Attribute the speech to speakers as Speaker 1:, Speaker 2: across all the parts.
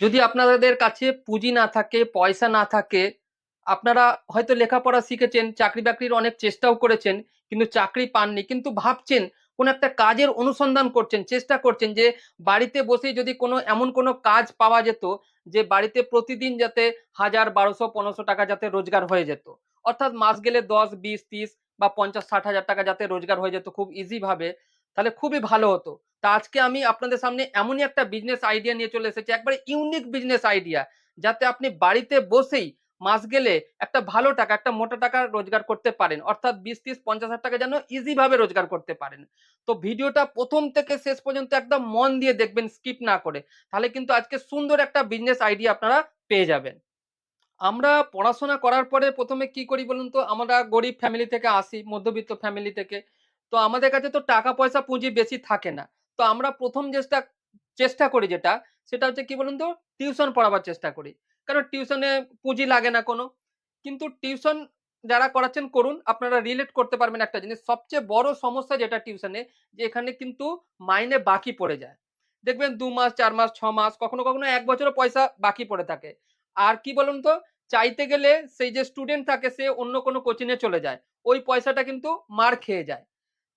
Speaker 1: যদি আপনাদের কাছে পুঁজি না থাকে, পয়সা না থাকে, আপনারা হয়তো লেখাপড়া শিখেছেন, চাকরি বাকরির অনেক চেষ্টাও করেছেন, কিন্তু চাকরি পাননি, কিন্তু ভাবছেন কোন একটা কাজের অনুসন্ধান করছেন, চেষ্টা করছেন যে বাড়িতে বসেই যদি কোনো এমন কোনো কাজ পাওয়া যেত যে বাড়িতে প্রতিদিন যাতে হাজার, বারোশো, পনেরোশো টাকা যাতে রোজগার হয়ে যেত। অর্থাৎ মাস গেলে দশ, বিশ, তিরিশ বা পঞ্চাশ, ষাট হাজার টাকা যাতে রোজগার হয়ে যেত খুব ইজি ভাবে, তাহলে খুবই ভালো হতো। তা আজকে আমি আপনাদের সামনে এমনই একটা বিজনেস আইডিয়া নিয়ে চলে এসেছি, একবারে ইউনিক বিজনেস আইডিয়া যাতে আপনি বাড়িতে বসেই মাস গেলে একটা ভালো টাকা, একটা মোটা টাকা রোজগার করতে পারেন, অর্থাৎ বিশ ত্রিশ পঞ্চাশ হাজার টাকা যেন ইজি ভাবে রোজগার করতে পারেন। তো ভিডিওটা প্রথম থেকে শেষ পর্যন্ত একদম মন দিয়ে দেখবেন স্কিপ না করে, তাহলে কিন্তু আজকে সুন্দর একটা বিজনেস আইডিয়া আপনারা পেয়ে যাবেন। আমরা পড়াশোনা করার পরে প্রথমে কি করি বলুন তো, আমরা গরিব ফ্যামিলি থেকে আসি, মধ্যবিত্ত ফ্যামিলি থেকে, তো আমাদের কাছে তো টাকা পয়সা পুঁজি বেশি থাকে না। তো আমরা প্রথম চেষ্টা চেষ্টা করি যেটা, সেটা হচ্ছে কি বলুন তো? টিউশন পড়াবার চেষ্টা করি। কারণ টিউশনে পুঁজি লাগে না কোনো। কিন্তু টিউশন যারা করাচ্ছেন, করুন। আপনারা রিলেট করতে পারবেন একটা জিনিস। সবচেয়ে বড় সমস্যা যেটা টিউশনে, যে এখানে কিন্তু মাইনে বাকি পড়ে যায়। দেখবেন দু মাস, চার মাস, ছ মাস, কখনো কখনো এক বছরও পয়সা বাকি পড়ে থাকে। আর কি বলুন তো? চাইতে গেলে সেই যে স্টুডেন্ট থাকে, সে অন্য কোনো কোচিংয়ে চলে যায়। ওই পয়সাটা কিন্তু মার খেয়ে যায়।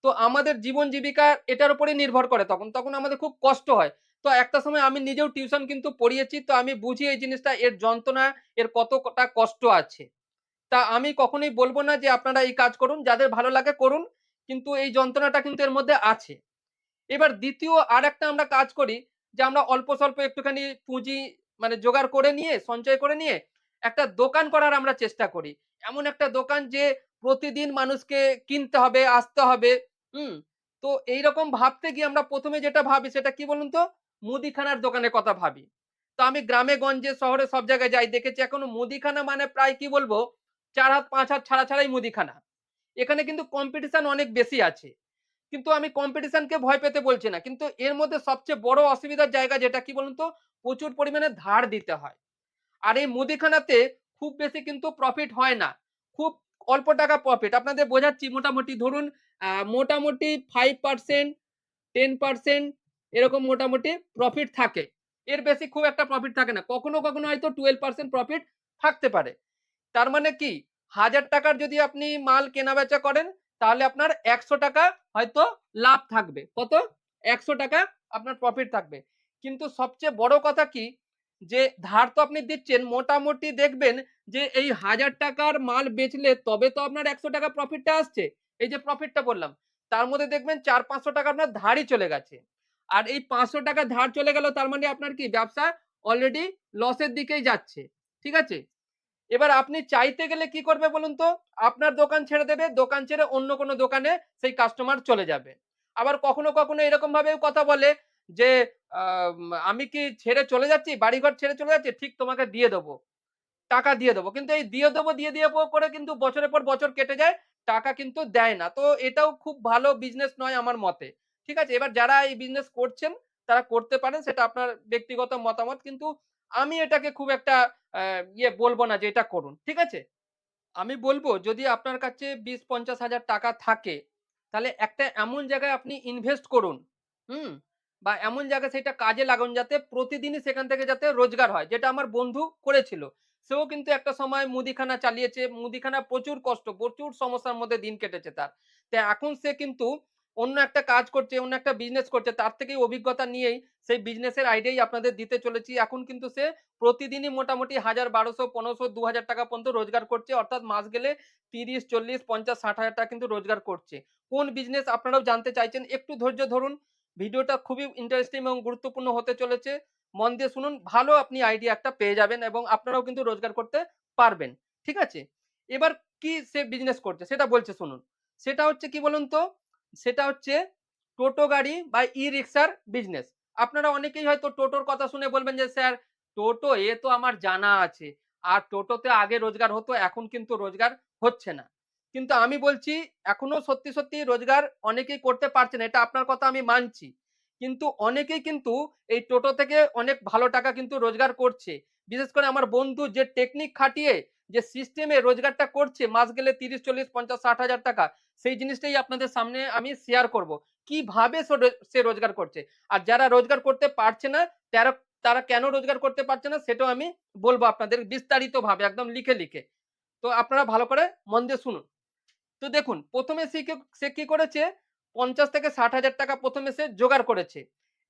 Speaker 1: তো আমাদের জীবন জীবিকা এটার উপরে নির্ভর করে তখন তখন আমাদের খুব কষ্ট হয়। তো একটা সময় আমি নিজেও টিউশন কিন্তু পড়িয়েছি, তো আমি বুঝি এই জিনিসটা, এর যন্ত্রণা, এর কতটা কষ্ট আছে। তা আমি কখনোই বলব না যে আপনারা এই কাজ করুন, যাদের ভালো লাগে করুন, কিন্তু এই যন্ত্রণাটা কিন্তু এর মধ্যে আছে। এবার দ্বিতীয় আর একটা আমরা কাজ করি, যে আমরা অল্প স্বল্প একটুখানি পুঁজি মানে জোগাড় করে নিয়ে, সঞ্চয় করে নিয়ে, একটা দোকান করার আমরা চেষ্টা করি। এমন একটা দোকান যে প্রতিদিন মানুষকে কিনতে হবে, আসতে হবে হুম, তো এইরকম ভাবতে গিয়ে আমরা প্রথমে যেটা ভাবি সেটা কি বলুন তো? মুদিখানার দোকানের কথা ভাবি। তো আমি গ্রামে, গঞ্জে, শহরে সব জায়গায় যাই, দেখেছি এখন মুদিখানা মানে প্রায় কি বলব? চার হাত, পাঁচ হাত ছাড়া ছাড়াই মুদিখানা। এখানে কিন্তু কম্পিটিশন অনেক বেশি আছে। কিন্তু আমি কম্পিটিশনকে ভয় পেতে বলছি না। কিন্তু এর মধ্যে সবচেয়ে বড় অসুবিধার জায়গা যেটা কি বলুন তো? প্রচুর পরিমাণে ধার দিতে হয়। আর এই মুদিখানাতে খুব বেশি কিন্তু প্রফিট হয় না। খুব অল্প টাকা প্রফিট আপনাদের বোঝাচ্ছি মোটামুটি ধরুন মোটামুটি ফাইভ পার্সেন্ট টেন পার্সেন্ট এরকম মোটামুটি প্রফিট থাকে। এর বেশি খুব একটা প্রফিট থাকে না। কখনো কখনো হয়তো টুয়েলভ পার্সেন্ট প্রফিট থাকতে পারে। তার মানে কি? হাজার টাকার যদি আপনি মাল কেনা বেচা করেন, তাহলে আপনার একশো টাকা হয়তো লাভ থাকবে। কত? একশো টাকা আপনার প্রফিট থাকবে। কিন্তু সবচেয়ে বড় কথা কি? যে ধার তো আপনি দিচ্ছেন, মোটামুটি দেখবেন যে এই হাজার টাকার মাল বেচলে তবে তো আপনার একশো টাকা প্রফিটটা আসছে। এই যে প্রফিটটা বললাম, তার মধ্যে দেখবেন চার পাঁচশো টাকা আপনার ধারই চলে গেছে। আর এই পাঁচশো টাকা ধার চলে গেল, তার মানে আপনার কি, ব্যবসা অলরেডি লসের দিকেই যাচ্ছে, ঠিক আছে? এবার আপনি চাইতে গেলে কি করবে বলুন তো? আপনার দোকান ছেড়ে দেবে, দোকান ছেড়ে অন্য কোনো দোকানে সেই কাস্টমার চলে যাবে। আবার কখনো কখনো এরকম ভাবেও কথা বলে যে, আমি কি ছেড়ে চলে যাচ্ছি, বাড়িঘর ছেড়ে চলে যাচ্ছি, ঠিক তোমাকে দিয়ে দেবো, টাকা দিয়ে দেবো। কিন্তু এই দিয়ে দেবো, দিয়ে দিয়ে করে কিন্তু বছরের পর বছর কেটে যায় টাকা কিন্তু দেয় না। তো এটাও খুব ভালো বিজনেস নয় আমার মতে। ঠিক আছে? এবার যারা এই বিজনেস করছেন, তারা করতে পারেন, সেটা আপনার ব্যক্তিগত মতামত। কিন্তু আমি এটাকে খুব একটা ইয়ে বলব না যে এটা করুন। ঠিক আছে? আমি বলব, যদি আপনার কাছে বিশ পঞ্চাশ হাজার টাকা থাকে, তাহলে একটা এমন জায়গায় আপনি ইনভেস্ট করুন, হুম? বা এমন জায়গায় সেটা কাজে লাগুন যাতে প্রতিদিনই সেখান থেকে যাতে রোজগার হয়, যেটা আমার বন্ধু করেছিল। সেও কিন্তু একটা সময় মুদিখানা চালিয়েছে, মুদিখানা প্রচুর কষ্ট, প্রচুর সমস্যার মধ্যে দিন কেটেছে তার। এখন সে কিন্তু অন্য একটা কাজ করছে, অন্য একটা বিজনেস করছে, তার থেকেই অভিজ্ঞতা নিয়েই সেই বিজনেসের আইডিয়াই আপনাদের দিতে চলেছি। এখন কিন্তু সে প্রতিদিনই মোটামুটি হাজার বারোশো, পনেরোশো, দু হাজার টাকা পর্যন্ত রোজগার করছে, অর্থাৎ মাস গেলে তিরিশ, চল্লিশ, পঞ্চাশ, ষাট হাজার টাকা কিন্তু রোজগার করছে। কোন বিজনেস আপনারাও জানতে চাইছেন, একটু ধৈর্য ধরুন। ভিডিওটা খুবই ইন্টারেস্টিং এবং গুরুত্বপূর্ণ হতে চলেছে। মন দিয়ে শুনুন, ভালো আপনি আইডিয়া একটা পেয়ে যাবেন এবং আপনারাও কিন্তু রোজগার করতে পারবেন, ঠিক আছে? এবার কি সে বিজনেস করছে সেটা বলছে শুনুন। সেটা হচ্ছে কি বলুন তো? সেটা হচ্ছে টোটো গাড়ি বা ই রিক্সার বিজনেস আপনারা অনেকেই হয়তো টোটোর কথা শুনে বলবেন যে, স্যার, টোটো এ তো আমার জানা আছে। আর টোটোতে আগে রোজগার হতো, এখন কিন্তু রোজগার হচ্ছে না। কিন্তু আমি বলছি, এখনও সত্যি সত্যি রোজগার অনেকেই করতে পারছে না, এটা আপনার কথা আমি মানছি। কিন্তু অনেকেই কিন্তু এই টোটো থেকে অনেক ভালো টাকা কিন্তু রোজগার করছে। বিশেষ করে আমার বন্ধু যে টেকনিক খাটিয়ে, যে সিস্টেমে রোজগারটা করছে, মাস গেলে তিরিশ, চল্লিশ, পঞ্চাশ, ষাট হাজার টাকা, সেই জিনিসটাই আপনাদের সামনে আমি শেয়ার করব। কীভাবে সে রোজগার করছে? আর যারা রোজগার করতে পারছে না, তারা তারা কেন রোজগার করতে পারছে না, সেটাও আমি বলব আপনাদের বিস্তারিতভাবে, একদম লিখে লিখে। তো আপনারা ভালো করে মন দিয়ে শুনুন। তো দেখুন, প্রথমে সে কি করেছে? পঞ্চাশ থেকে ষাট হাজার টাকা প্রথমে সে জোগাড় করেছে।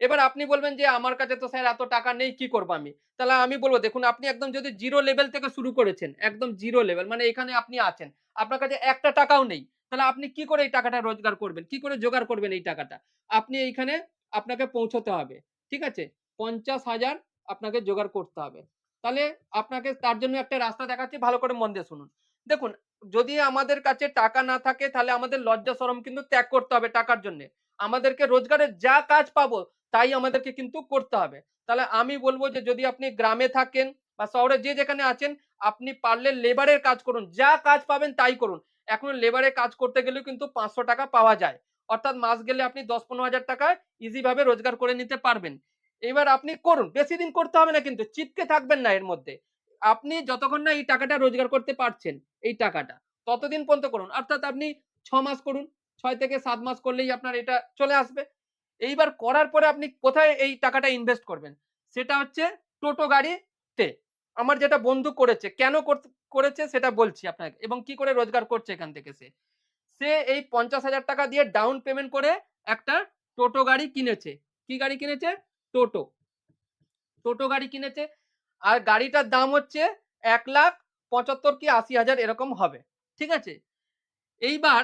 Speaker 1: এবার আপনি বলবেন যে, আমার কাছে তো স্যার এত টাকা নেই, কি করব আমি? তাহলে আমি বলব, দেখুন, আপনি একদম যদি জিরো লেভেল থেকে শুরু করেছেন, একদম জিরো লেভেল মানে এখানে আপনি আছেন, আপনার কাছে একটা টাকাও নেই, তাহলে আপনি কি করে এই টাকাটা রোজগার করবেন? কি করে জোগাড় করবেন এই টাকাটা? আপনি এইখানে আপনাকে পৌঁছতে হবে, ঠিক আছে? পঞ্চাশ হাজার আপনাকে জোগাড় করতে হবে। তাহলে আপনাকে তার জন্য একটা রাস্তা দেখাচ্ছি, ভালো করে মন দিয়ে শুনুন। দেখুন যদি আমাদের কাছে টাকা না থাকে, তাহলে আমাদের লজ্জা শরম কিন্তু ত্যাগ করতে হবে টাকার জন্য। আমাদেরকে রোজগারের যা কাজ পাবো, তাই আমাদেরকে কিন্তু করতে হবে। তাহলে আমি বলব যে, যদি আপনি গ্রামে থাকেন বা শহরে যে যেখানে আছেন, আপনি পারলে লেবারের কাজ করুন। যা কাজ পাবেন তাই করুন। এখন লেবারের কাজ করতে গেলেও কিন্তু পাঁচশো টাকা পাওয়া যায়। অর্থাৎ মাস গেলে আপনি দশ পনেরো হাজার টাকা ইজি ভাবে রোজগার করে নিতে পারবেন। এবার আপনি করুন। বেশি দিন করতে হবে না কিন্তু চিপকে থাকবেন না এর মধ্যে। আপনি যতক্ষণ না এই টাকাটা রোজগার করতে পারছেন এই টাকাটা। ততদিন পর্যন্ত করুন। অর্থাৎ আপনি ছ মাস করুন, ছয় থেকে সাত মাস করলেই আপনার এটা চলে আসবে। এইবার করার পরে আপনি কোথায় এই টাকাটা ইনভেস্ট করবেন? সেটা হচ্ছে টোটো গাড়িতে। আমার যেটা বন্ধু করেছে, কেন করেছে সেটা বলছি আপনাকে। এবং কি করে রোজগার করছে এখান থেকে সে? সে এই পঞ্চাশ হাজার টাকা দিয়ে ডাউন পেমেন্ট করে একটা টোটো গাড়ি কিনেছে। কি গাড়ি কিনেছে? টোটো। টোটো গাড়ি কিনেছে। আর গাড়িটার দাম হচ্ছে এক লাখ পঁচাত্তর কি আশি হাজার এরকম হবে, ঠিক আছে? এইবার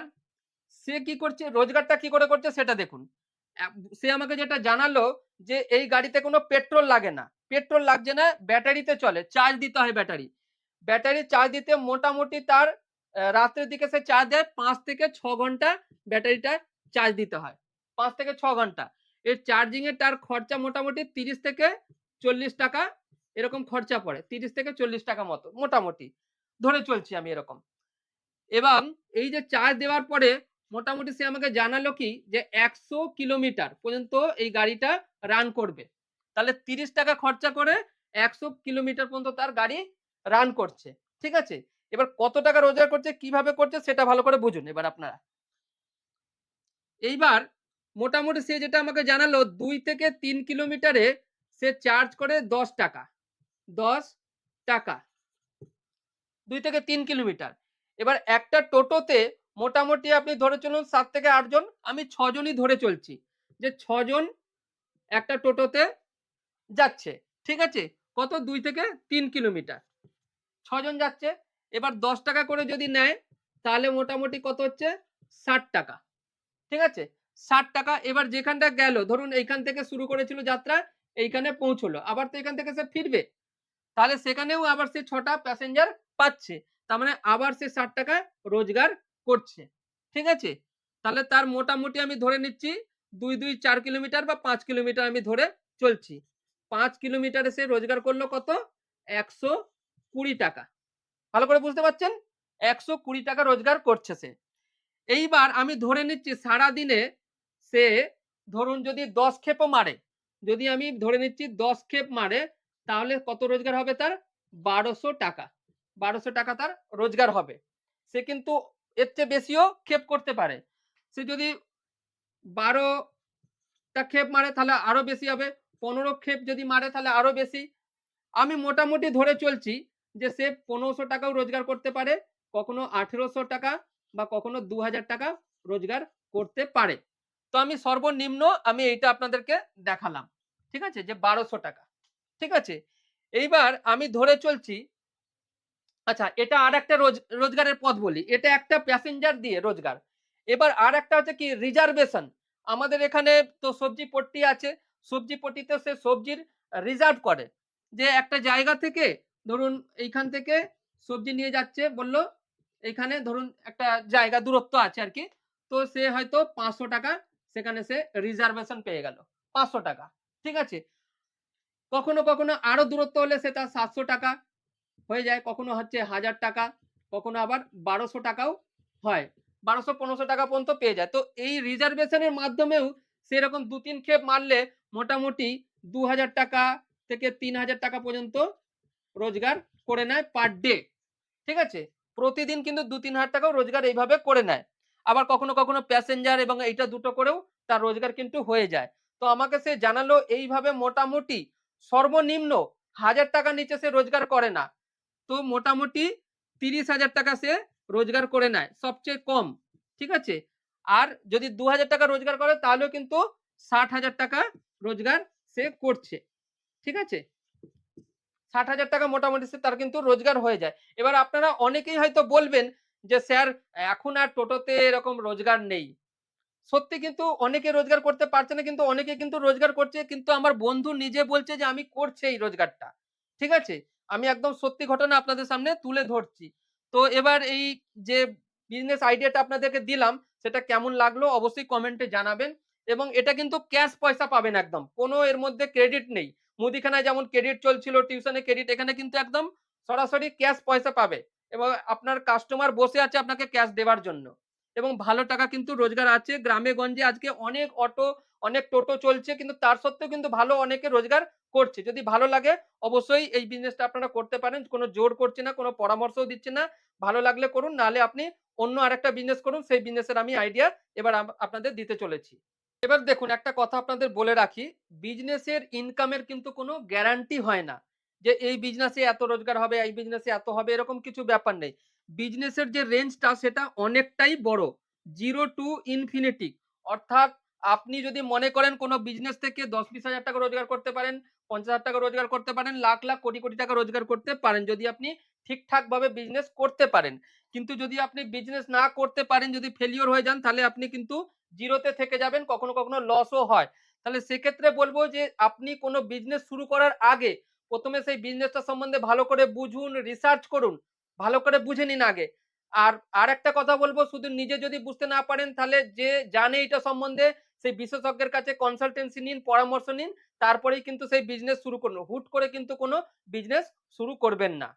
Speaker 1: সে কি করছে, রোজগারটা কি করে করছে সেটা দেখুন। সে আমাকে যেটা জানালো যে এই গাড়িতে কোনো পেট্রোল লাগে না, পেট্রোল লাগছে না, ব্যাটারিতে চলে, চার্জ দিতে হয় ব্যাটারি। ব্যাটারি চার্জ দিতে মোটামুটি তার রাত্রের দিকে সে চার্জ দেয়, পাঁচ থেকে ছ ঘণ্টা ব্যাটারিটা চার্জ দিতে হয়, পাঁচ থেকে ছ ঘণ্টা। এর চার্জিং এর তার খরচা মোটামুটি তিরিশ থেকে চল্লিশ টাকা এরকম খরচা পড়ে, তিরিশ থেকে চল্লিশ টাকা মতো, মোটামুটি। ধরে চলছি আমি এরকম। এবং এই যে চার্জ দেওয়ার পরে মোটামুটি সে আমাকে জানালো কি যে একশো কিলোমিটার পর্যন্ত এই গাড়িটা রান করবে। তাহলে তিরিশ টাকা খরচা করে একশো কিলোমিটার পর্যন্ত তার গাড়ি রান করছে। ঠিক আছে? এবার কত টাকা রোজগার করছে, কীভাবে করছে, সেটা ভালো করে বুঝুন এবার আপনারা। এইবার মোটামুটি সে যেটা আমাকে জানালো, দুই থেকে তিন কিলোমিটারে সে চার্জ করে দশ টাকা। দশ টাকা। দুই থেকে তিন কিলোমিটার। এবার একটা টোটোতে মোটামুটি আপনি ধরে চলুন সাত থেকে আটজন আমি ছজনই ধরে চলছি। যে ছজন একটা টোটোতে যাচ্ছে, ঠিক আছে? কত? দুই থেকে তিন কিলোমিটার। ছজন যাচ্ছে, এবার দশ টাকা করে যদি নেয়, তাহলে মোটামুটি কত হচ্ছে? ষাট টাকা, ঠিক আছে? ষাট টাকা, এবার যেখানটা গেল, ধরুন এইখান থেকে শুরু করেছিল যাত্রা, এইখানে পৌঁছলো, আবার তো এখান থেকে সে ফিরবে। তাহলে সেখানেও আবার সে ছটা প্যাসেঞ্জার পাচ্ছে। তার মানে আবার সে ষাট টাকা রোজগার করছে। ঠিক আছে? তাহলে তার মোটামুটি আমি ধরে নিচ্ছি দুই দুই, চার কিলোমিটার বা পাঁচ কিলোমিটার আমি ধরে চলছি। পাঁচ কিলোমিটারে সে রোজগার করল কত? একশো কুড়ি টাকা। ভালো করে বুঝতে পারছেন? একশো কুড়ি টাকা রোজগার করছে সে। এইবার আমি ধরে নিচ্ছি সারা দিনে সে ধরুন যদি দশ ক্ষেপও মারে, যদি আমি ধরে নিচ্ছি দশ ক্ষেপ মারে তাহলে কত রোজগার হবে তার? বারোশো টাকা। বারোশো টাকা তার রোজগার হবে। সে কিন্তু এর চেয়ে বেশিও ক্ষেপ করতে পারে। সে যদি বারোটা ক্ষেপ মারে তাহলে আরও বেশি হবে। পনেরো ক্ষেপ যদি মারে তাহলে আরও বেশি। আমি মোটামুটি ধরে চলছি যে সে পনেরোশো টাকাও রোজগার করতে পারে, কখনো আঠেরোশো টাকা বা কখনো দু হাজার টাকা রোজগার করতে পারে। তো আমি সর্বনিম্ন আমি এইটা আপনাদেরকে দেখালাম। ঠিক আছে? যে বারোশো টাকা। ঠিক আছে? এইবার আমি ধরে চলছি আচ্ছা এটা আর একটা রোজ, রোজগারের পথ বলি। এটা একটা প্যাসেঞ্জার দিয়ে রোজগার। এবার আর একটা হচ্ছে কি রিজার্ভেশন আমাদের এখানে তো সবজি পট্টি আছে, সবজি পট্টিতে সে সবজির রিজার্ভ করে। যে একটা জায়গা থেকে ধরুন এইখান থেকে সবজি নিয়ে যাচ্ছে, বলল এইখানে ধরুন একটা জায়গা দূরত্ব আছে আর কি, তো সে হয়তো পাঁচশো টাকা সেখানে সে রিজার্ভেশন পেয়ে গেল। পাঁচশো টাকা, ঠিক আছে? কখনো কখনো আরও দূরত্ব হলে সে তার সাতশো টাকা হয়ে যায়, কখনো হচ্ছে হাজার টাকা, কখনো আবার বারোশো টাকাও হয়, বারোশো পনেরোশো টাকা পর্যন্ত পেয়ে যায়। তো এই রিজার্ভেশনের মাধ্যমেও সেরকম দু তিন ক্ষেপ মারলে মোটামুটি দু হাজার টাকা থেকে তিন হাজার টাকা পর্যন্ত রোজগার করে নেয় পার ডে ঠিক আছে? প্রতিদিন কিন্তু দু তিন হাজার টাকাও রোজগার এইভাবে করে নেয়। আবার কখনো কখনো প্যাসেঞ্জার এবং এইটা দুটো করেও তার রোজগার কিন্তু হয়ে যায়। তো আমাকে সে জানালো, এইভাবে মোটামুটি সর্বনিম্ন হাজার টাকা নিচে সে রোজগার করে না। তো মোটামুটি তিরিশ হাজার টাকা সে রোজগার করে নেয়, সবচেয়ে কম, ঠিক আছে? আর যদি দু হাজার টাকা রোজগার করে, তাহলেও কিন্তু ষাট হাজার টাকা রোজগার সে করছে, ঠিক আছে? ষাট হাজার টাকা মোটামুটি সে তার কিন্তু রোজগার হয়ে যায়। এবার আপনারা অনেকেই হয়তো বলবেন যে, স্যার, এখন আর টোটোতে এরকম রোজগার নেই। সত্যি কিন্তু অনেকে রোজগার করতে পারছে না, কিন্তু অনেকে কিন্তু রোজগার করছে। কিন্তু আমার বন্ধু নিজে বলছে যে, আমি করছে এই রোজগারটা। ঠিক আছে? আমি একদম সত্যি ঘটনা আপনাদের সামনে তুলে ধরছি। তো এবার এই যে বিজনেস আইডিয়াটা আপনাদেরকে দিলাম, সেটা কেমন লাগল অবশ্যই কমেন্টে জানাবেন। এবং এটা কিন্তু ক্যাশ পয়সা পাবেন একদম। কোনো এর মধ্যে ক্রেডিট নেই। মুদিখানায় যেমন ক্রেডিট চলছিল টিউশনে ক্রেডিট এখানে কিন্তু একদম সরাসরি ক্যাশ পয়সা পাবে। এবং আপনার কাস্টমার বসে আছে আপনাকে ক্যাশ দেওয়ার জন্য। এবং ভালো টাকা কিন্তু রোজগার আছে। গ্রামে গঞ্জে আজকে অনেক অটো, অনেক টোটো চলছে, কিন্তু তার সত্ত্বেও কিন্তু ভালো অনেকে রোজগার করছে। যদি ভালো লাগে অবশ্যই এই বিজনেসটা আপনারা করতে পারেন, কোনো জোর করছে না, কোনো পরামর্শও দিচ্ছে না। ভালো লাগলে করুন, নাহলে আপনি অন্য আরেকটা বিজনেস করুন, সেই বিজনেসের আমি আইডিয়া এবার আপনাদের দিতে চলেছি। এবার দেখুন, একটা কথা আপনাদের বলে রাখি বিজনেসের ইনকামের কিন্তু কোনো গ্যারান্টি হয় না যে এই বিজনেসে এত রোজগার হবে, এই বিজনেসে এত হবে, এরকম কিছু ব্যাপার নেই। বিজনেসের যে রেঞ্জটা সেটা অনেকটাই বড়। জিরো টু ইনফিনিটি অর্থাৎ আপনি যদি মনে করেন কোনো বিজনেস থেকে দশ বিশ হাজার টাকা রোজগার করতে পারেন, পঞ্চাশ হাজার টাকা রোজগার করতে পারেন, লাখ লাখ কোটি কোটি টাকা রোজগার করতে পারেন, যদি আপনি ঠিকঠাকভাবে বিজনেস করতে পারেন। কিন্তু যদি আপনি বিজনেস না করতে পারেন, যদি ফেলিওর হয়ে যান, তাহলে আপনি কিন্তু জিরোতে থেকে যাবেন, কখনো কখনো লসও হয়। তাহলে সেক্ষেত্রে বলব যে আপনি কোনো বিজনেস শুরু করার আগে প্রথমে সেই বিজনেসটা সম্বন্ধে ভালো করে বুঝুন রিসার্চ করুন। ভালো করে বুঝে নিন আগে। আর আর একটা কথা বলব, শুধু নিজে যদি বুঝতে না পারেন, তাহলে যে জানে এটা সম্বন্ধে, সেই বিশেষজ্ঞের কাছে কনসালটেন্সি নিন, পরামর্শ নিন, তারপরেই কিন্তু সেই বিজনেস শুরু করুন। হুট করে কিন্তু কোনো বিজনেস শুরু করবেন না।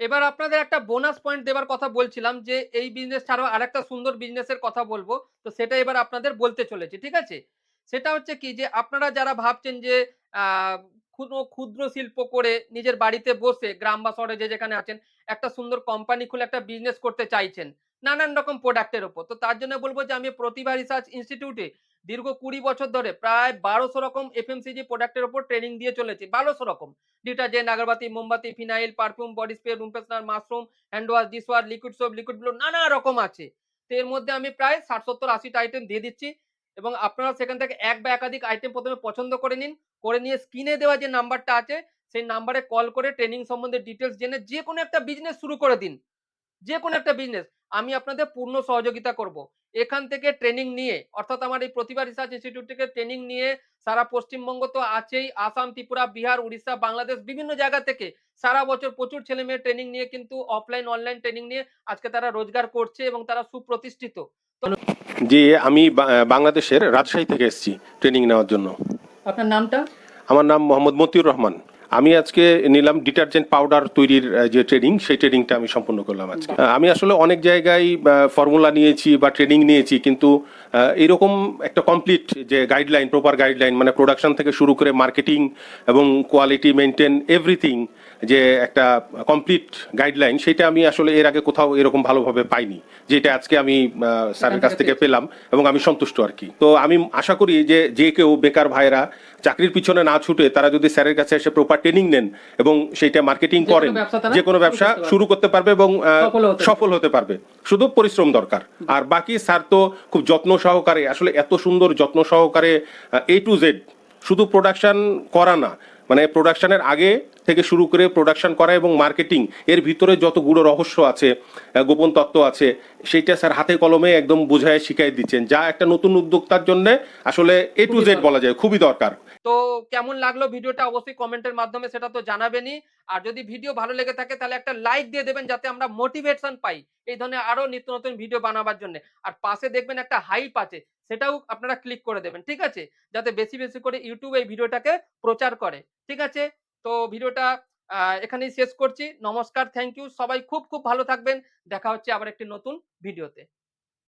Speaker 1: এবার আপনাদের একটা বোনাস পয়েন্ট দেওয়ার কথা বলছিলাম যে, এই বিজনেস ছাড়াও আর একটা সুন্দর বিজনেসের কথা বলব, তো সেটা এবার আপনাদের বলতে চলেছি, ঠিক আছে? সেটা হচ্ছে কি যে, আপনারা যারা ভাবছেন যে ক্ষুদ্র ক্ষুদ্র শিল্প করে নিজের বাড়িতে বসে গ্রাম বা শহরে যে যেখানে আছেন, একটা সুন্দর কোম্পানি খুলে একটা বিজনেস করতে চাইছেন, নানান রকম প্রোডাক্টের ওপর তো তার জন্য বলব যে, আমি প্রতিভা রিসার্চ ইনস্টিটিউটে দীর্ঘ কুড়ি বছর ধরে প্রায় বারোশো রকম এফএমসিজি প্রোডাক্টের উপর ট্রেনিং দিয়ে চলেছি, বারোশো রকম। ডিটারজেন্ট আগরবাতি, মোমবাতি phenyl perfume body spray room freshener mushroom hand wash dish wash liquid soap liquid blue নানা রকম আছে। তো এর মধ্যে আমি প্রায় ষাট সত্তর আশিটা আইটেম দিয়ে দিচ্ছি এবং আপনারা সেখান থেকে এক বা একাধিক আইটেম প্রথমে পছন্দ করে নিন। করে নিয়ে স্ক্রিনে দেওয়া যে নাম্বারটা আছে, সেই নাম্বারে কল করে ট্রেনিং সম্বন্ধে ডিটেলস জেনে যে কোনো একটা বিজনেস শুরু করে দিন। যে কোনো একটা বিজনেস আমি আপনাদের পূর্ণ সহযোগিতা করব। এখান থেকে ট্রেনিং নিয়ে, অর্থাৎ আমার এই প্রতিভা রিসার্চ ইনস্টিটিউট থেকে ট্রেনিং নিয়ে সারা পশ্চিমবঙ্গ তো আছেই, আসাম, ত্রিপুরা, বিহার, উড়িষ্যা, বাংলাদেশ বিভিন্ন জায়গা থেকে সারা বছর প্রচুর ছেলে মেয়ে ট্রেনিং নিয়ে কিন্তু অফলাইন অনলাইন ট্রেনিং নিয়ে আজকে তারা রোজগার করছে এবং তারা সুপ্রতিষ্ঠিত।
Speaker 2: জি, আমি বাংলাদেশের রাজশাহী থেকে এসেছি ট্রেনিং নেওয়ার জন্য।
Speaker 1: আপনার নামটা?
Speaker 2: আমার নাম মোহাম্মদ মতিউর রহমান। আমি আজকে নিলাম ডিটারজেন্ট পাউডার তৈরির যে ট্রেনিং সেই ট্রেনিংটা আমি সম্পন্ন করলাম আজকে। আমি আসলে অনেক জায়গায় ফর্মুলা নিয়েছি বা ট্রেনিং নিয়েছি কিন্তু এরকম একটা কমপ্লিট যে গাইডলাইন প্রপার গাইডলাইন মানে প্রোডাকশন থেকে শুরু করে মার্কেটিং এবং কোয়ালিটি মেনটেন এভরিথিং যে একটা কমপ্লিট গাইডলাইন সেটা আমি আসলে এর আগে কোথাও এরকম ভালোভাবে পাইনি যেটা আজকে আমি স্যারের কাছ থেকে পেলাম এবং আমি সন্তুষ্ট আর কি। তো আমি আশা করি যে যে কেউ বেকার ভাইরা চাকরির পিছনে না ছুটে তারা যদি স্যারের কাছে এসে প্রপার ট্রেনিং নেন এবং সেইটা মার্কেটিং করেন যে কোনো ব্যবসা শুরু করতে পারবে। এবং
Speaker 1: সফল হতে
Speaker 2: পারবে। শুধু পরিশ্রম দরকার। আর বাকি স্যার তো খুব যত্ন সহকারে আসলে এত সুন্দর যত্ন সহকারে এ টু জেড শুধু প্রোডাকশন করা না মানে প্রোডাকশনের আগে থেকে শুরু করে প্রোডাকশন করা এবং মার্কেটিং এর ভিতরে যতগুলো রহস্য আছে গোপন তত্ত্ব আছে সেইটা স্যার হাতে কলমে একদম বুঝায় শিখাই দিচ্ছেন। যা একটা নতুন উদ্যোক্তার জন্য আসলে এ টু জেড বলা যায় খুবই দরকার।
Speaker 1: তো কেমন লাগল ভিডিওটা? অবশ্যই কমেন্টের মাধ্যমে সেটা তো জানাবেনই। আর যদি ভিডিও ভালো লেগে থাকে তাহলে একটা লাইক দিয়ে দেবেন যাতে আমরা মোটিভেশন পাই এই ধরনের আরও নিত্য নতুন ভিডিও বানাবার জন্য। আর পাশে দেখবেন একটা হাইপ আছে সেটাও আপনারা ক্লিক করে দেবেন, ঠিক আছে? যাতে বেশি বেশি করে ইউটিউব এই ভিডিওটাকে প্রচার করে, ঠিক আছে? তো ভিডিওটা এখানেই শেষ করছি। নমস্কার থ্যাংক ইউ সবাই খুব খুব ভালো থাকবেন। দেখা হচ্ছে আবার একটি নতুন ভিডিওতে।